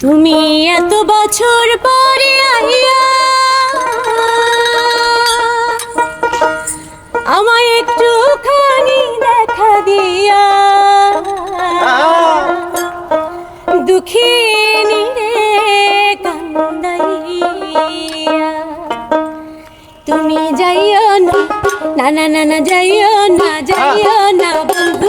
তুমি এত বছর পরে আইয়া আমায় একটু খানি দেখা দিয়া। দুঃখী তুমি যাইও না না না না যাইও না যাইও না বন্ধু